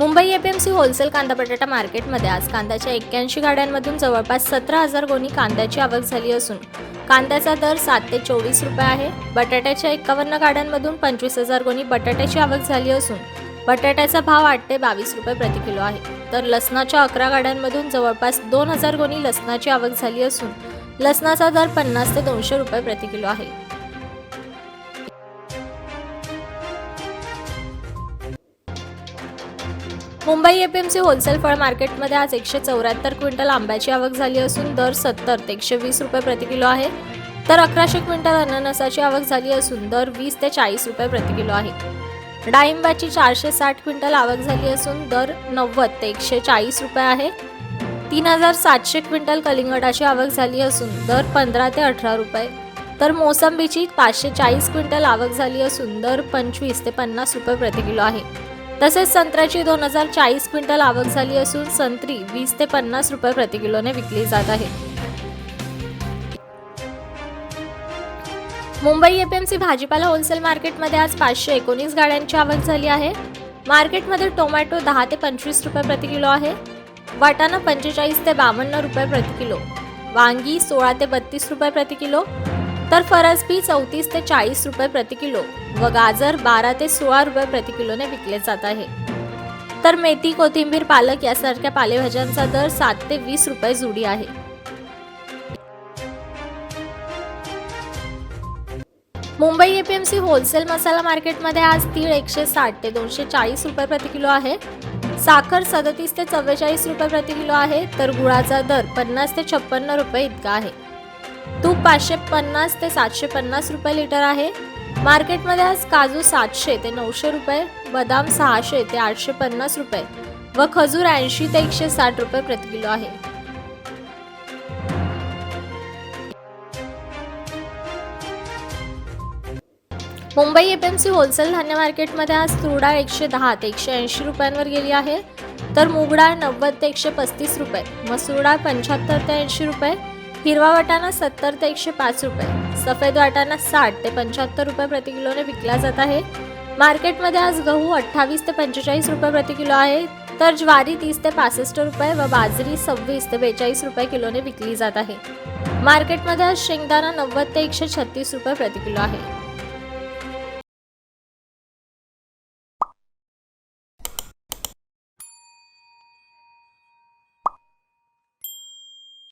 Wholesale कांदा बटाटा मार्केटमध्ये आज कांद्याच्या एक्क्याऐंशी गाड्यांमधून जवळपास सतरा हजार गोणी कांद्याची आवक झाली असून कांद्याचा दर सात ते चोवीस रुपये आहे. बटाट्याच्या एकावन्न गाड्यांमधून पंचवीस हजार गोणी बटाट्याची आवक झाली असून बटाट्याचा भाव आठ ते बावीस रुपये प्रति किलो आहे. तर लसणाच्या अकरा गाड्यांमधून जवळपास दोन हजार गोणी लसणाची आवक झाली असून लसणाचा दर पन्नास ते दोनशे रुपये प्रति किलो आहे. मुंबई एपीएमसी होलसेल फळ मार्केटमध्ये आज एकशे चौऱ्याहत्तर क्विंटल आंब्याची आवक झाली असून दर सत्तर ते एकशे वीस रुपये प्रति किलो आहे. तर अकराशे क्विंटल अननसाची आवक झाली असून दर वीस ते चाळीस रुपये प्रति किलो आहे. डाळिंबाची चारशे साठ क्विंटल आवक झाली असून दर नव्वद ते एकशे चाळीस रुपये आहे. तीन हजार सातशे क्विंटल कलिंगडाची आवक झाली असून दर पंधरा ते अठरा रुपये. तर मोसंबीची पाचशे चाळीस क्विंटल आवक झाली असून दर पंचवीस ते पन्नास रुपये प्रति किलो आहे. तसेच संत्र्याची दोन हजार चाळीस क्विंटल आवक झाली असून संत्री वीस ते पन्नास रुपये प्रति किलोने विकली जात आहे. मुंबई एपीएमसी भाजीपाला होलसेल मार्केटमध्ये आज पाचशे एकोणीस गाड्यांची आवक झाली आहे. मार्केटमध्ये टोमॅटो दहा ते पंचवीस रुपये प्रति किलो आहे. वाटाणा पंचेचाळीस ते बावन्न रुपये प्रति किलो. वांगी सोळा ते बत्तीस रुपये प्रति किलो. तर फरसबी चौतीस ते चाळीस रुपये प्रति किलो व गाजर बारा ते सोळा रुपये प्रति किलोने विकले जात आहे. तर मेथी कोथिंबीर पालक यासारख्या पालेभाज्यांचा दर सात ते वीस रुपये जुडी आहे. मुंबई एपीएमसी होलसेल मसाला मार्केटमध्ये आज तीळ एकशे साठ ते दोनशे चाळीस रुपये प्रति किलो आहे. साखर सदतीस ते चव्वेचाळीस रुपये प्रति किलो आहे तर गुळाचा दर पन्नास ते छप्पन्न रुपये इतका आहे. तूप पाचशे पन्नास ते सातशे पन्नास रुपये लिटर आहे. मार्केटमध्ये आज काजू सातशे ते नऊशे रुपये बदाम सहाशे ते आठशे पन्नास रुपये व खजूर ऐंशी ते एकशे साठ रुपये प्रति किलो आहे. मुंबई एपीएमसी होलसेल धान्य मार्केटमध्ये आज तूर डाळ एकशे दहा ते एकशे ऐंशी रुपयांवर गेली आहे. तर मूग डाळ नव्वद ते एकशे पस्तीस रुपये मसूर डाळ पंच्याहत्तर ते ऐंशी रुपये हिरवा वाटाणा सत्तर ते एकशे पाच रुपये. सफेद वाटाणा साठ ते पंच्याहत्तर रुपये प्रति किलोने विकला जात आहे. मार्केटमध्ये आज गहू अठ्ठावीस ते पंचेचाळीस रुपये प्रति किलो आहे. तर ज्वारी तीस ते पासष्ट रुपये व बाजरी सव्वीस ते बेचाळीस रुपये किलोने विकली जात आहे. मार्केटमध्ये आज शेंगदाणा नव्वद ते एकशे छत्तीस रुपये प्रति किलो आहे.